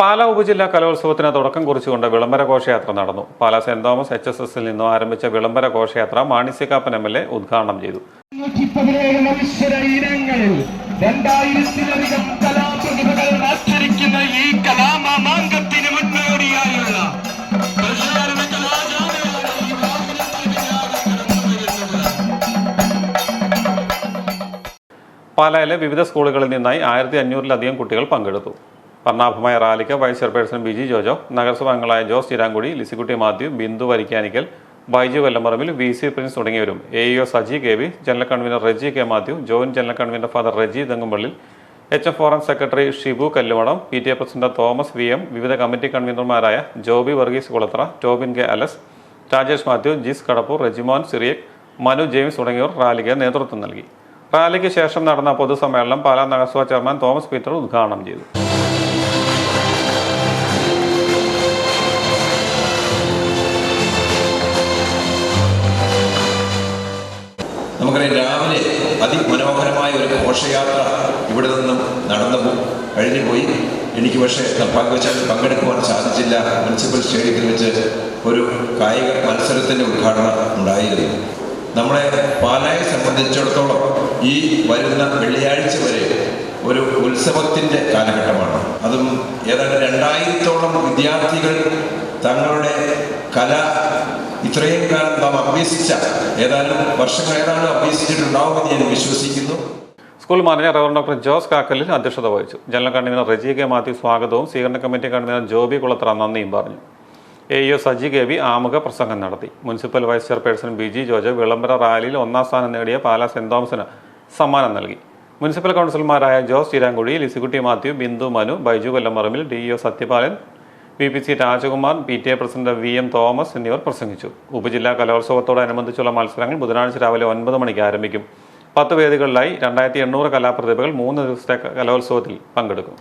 പാലാ ഉപജില്ലാ കലോത്സവത്തിന് തുടക്കം കുറിച്ചുകൊണ്ട് വിളംബര ഘോഷയാത്ര നടന്നു. പാലാ സെന്റ് തോമസ് എച്ച് എസ് എസിൽ നിന്നും ആരംഭിച്ച വിളംബര ഘോഷയാത്ര മാണിസ്യക്കാപ്പൻ എം എൽ എ ഉദ്ഘാടനം ചെയ്തു. പാലയിലെ രണ്ടായിരത്തിലധികം കലാപ്രതിഭകൾ ഈ കലാമാമാങ്കത്തിന് മുന്നോടിയായുള്ള പാലായിലെ വിവിധ സ്കൂളുകളിൽ നിന്നായി ആയിരത്തി അഞ്ഞൂറിലധികം കുട്ടികൾ പങ്കെടുത്തു. വർണാഭമായ റാലിക്ക് vice chairperson B G Jojo നഗരസഭാ അംഗങ്ങളായ ജോസ് ചിരാങ്കുടി ലിസിക്കുട്ടി മാത്യു ബിന്ദു വരിക്കാനിക്കൽ ബൈജു വെല്ലമറമ്പിൽ വി സി പ്രിൻസ് തുടങ്ങിയവരും A EO Saji K V general convener Reji K Mathew joint general convener Father Reji Thengumpally H F forane secretary Shibu Kalluvadam P T A president Thomas V M വിവിധ committee കൺവീനർമാരായ Joby Varghese Kulathra Tobin K Alex Rajesh Mathew Jis Kadappoor Rejimon Cyriac Manu James തുടങ്ങിയവർ റാലിക്ക് നേതൃത്വം നൽകി. റാലിക്ക് ശേഷം നടന്ന പൊതുസമ്മേളനം പാലാ നഗരസഭാ ചെയർമാൻ തോമസ് പീറ്റർ ഉദ്ഘാടനം ചെയ്തു. നമുക്കറിയാം രാവിലെ അതിമനോഹരമായ ഒരു ഘോഷയാത്ര ഇവിടെ നിന്നും നടന്നു കഴിഞ്ഞു പോയി. എനിക്ക് പക്ഷേ നിർഭാഗ്യവശാൽ പങ്കെടുക്കുവാൻ സാധിച്ചില്ല. മുനിസിപ്പൽ സ്റ്റേഡിയത്തിൽ വെച്ച് ഒരു കായിക മത്സരത്തിന്റെ ഉദ്ഘാടനം ഉണ്ടായിരുന്നു. നമ്മളെ പാലായെ സംബന്ധിച്ചിടത്തോളം ഈ വരുന്ന വെള്ളിയാഴ്ച വരെ ഒരു ഉത്സവത്തിന്റെ കാലഘട്ടമാണ്. അതും ഏതാണ്ട് രണ്ടായിരത്തോളം വിദ്യാർത്ഥികൾ തങ്ങളുടെ കല ഇത്രയും കാലം നാം അഭ്യസിച്ച ഏതാനും വർഷങ്ങൾ ഏതാണ്ട് അഭ്യസിച്ചിട്ടുണ്ടാവുമെന്ന് ഞാൻ വിശ്വസിക്കുന്നു. School manager Rev doctor Jose Kakkalil അധ്യക്ഷത വഹിച്ചു. General convener Reji K Mathew സ്വാഗതവും സ്വീകരണ കമ്മിറ്റി കൺവീനർ ജോബി കുളത്ര നന്ദിയും പറഞ്ഞു. A E Saji K V ആമുഖ പ്രസംഗം നടത്തി. Municipal vice chairperson B G George വിളംബര റാലിയിൽ ഒന്നാം സ്ഥാനം നേടിയ പാലാ സെന്റ് തോമസിന് സമ്മാനം നൽകി. മുനിസിപ്പൽ കൗൺസിലർമാരായ Jose Cheerankuzhi Lissykutty Mathew Bindu Manu Baiju Kollamarambil D E Sathyapalan P P C Rajkumar P T A president V M Thomas എന്നിവർ പ്രസംഗിച്ചു. ഉപജില്ലാ കലോത്സവത്തോടനുബന്ധിച്ചുള്ള മത്സരങ്ങൾ ബുധനാഴ്ച രാവിലെ ഒൻപത് മണിക്ക് ആരംഭിക്കും. പത്ത് വേദികളിലായി രണ്ടായിരത്തി എണ്ണൂറ് കലാപ്രതിഭകൾ മൂന്ന് ദിവസത്തെ കലോത്സവത്തിൽ പങ്കെടുക്കും.